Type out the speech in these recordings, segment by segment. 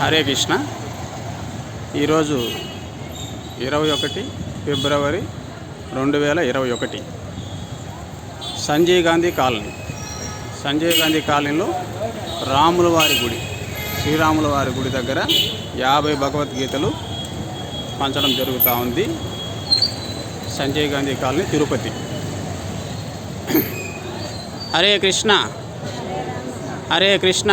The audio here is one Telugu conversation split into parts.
హరే కృష్ణ. ఈరోజు ఇరవై ఒకటి ఫిబ్రవరి రెండు వేల ఇరవై ఒకటి. సంజయ్ గాంధీ కాలనీ. సంజయ్ గాంధీ కాలనీలో రాముల వారి గుడి శ్రీరాముల వారి గుడి దగ్గర యాభై భగవద్గీతలు పంచడం జరుగుతూ ఉంది. సంజయ్ గాంధీ కాలనీ తిరుపతి. హరే కృష్ణ. హరే కృష్ణ.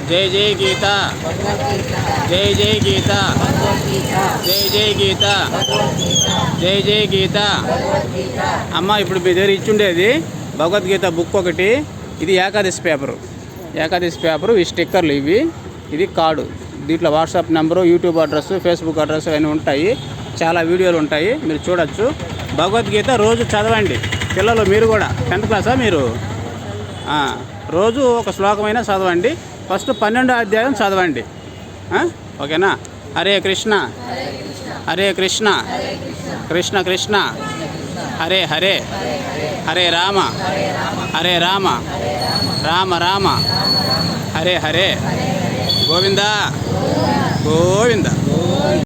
జై జై గీత. జై జై గీత. జై జై గీత. జై జై గీత. అమ్మ ఇప్పుడు మీ దగ్గర ఇచ్చుండేది భగవద్గీత బుక్ ఒకటి. ఇది ఏకాదశి పేపరు. ఏకాదశి పేపరు ఈ స్టిక్కర్లు ఇవి. ఇది కార్డు. దీంట్లో WhatsApp number YouTube address Facebook address అవన్నీ ఉంటాయి. చాలా వీడియోలు ఉంటాయి. మీరు చూడొచ్చు. భగవద్గీత రోజు చదవండి. పిల్లలు మీరు కూడా. టెన్త్ క్లాసా మీరు? రోజు ఒక శ్లోకమైనా చదవండి. ఫస్ట్ పన్నెండో అధ్యాయం చదవండి. ఓకేనా? హరే కృష్ణ. హరే కృష్ణ. కృష్ణ కృష్ణ. హరే హరే. హరే రామ. హరే రామ. రామ రామ. హరే హరే. గోవింద. గోవింద.